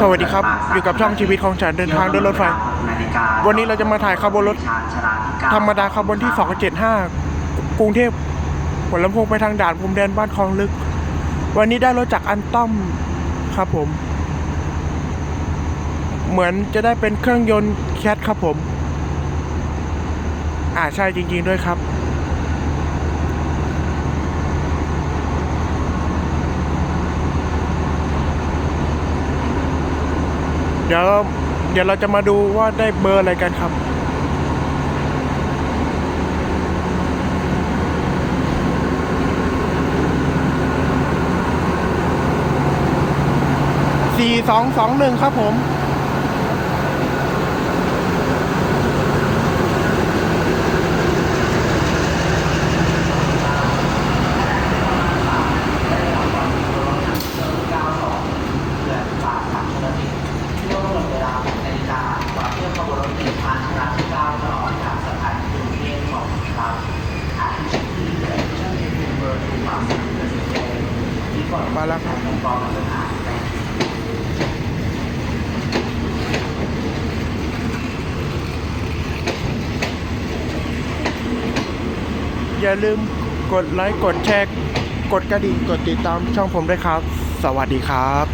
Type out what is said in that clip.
สวัสดีครับ อยู่กับช่องชีวิตของฉันเดินทางด้วยรถไฟนาฬิกาวันนี้เราจะมาถ่ายขบวนรถชานชาลาที่เก้ธรรมดาขบวนที่ 275 กรุงเทพหัวลำโพงไปทางด่านพรมแดนบ้านคลองลึก วันนี้ได้รถจากอันต้อมครับผม เหมือนจะได้เป็นเครื่องยนต์แคทครับผม อ่าใช่จริง ๆ ด้วยครับ เดี๋ยวเดี๋ยวเราจะมาดูว่าได้เบอร์อะไรกันครับ สี่สองสองหนึ่งครับผม เดือนฝากขับชลทิศเที่ยวกำหนดเวลา6นาฬิกาต่อเที่ยวขบวนรถเมล์ชานชาลาที่เก้าตลอดจากสถานีกรุงเทพของครับอาทิตย์ที่เกิดเชื่อมถึงเบอร์ทูความสนุกและสิ่งใดที่ก่อน มาแล้วครับองค์กรบริหารแต่อย่าลืมกดไลค์ กดแชร์ กดกระดิ่ง กดติดตามช่องผมด้วยครับ สวัสดีครับ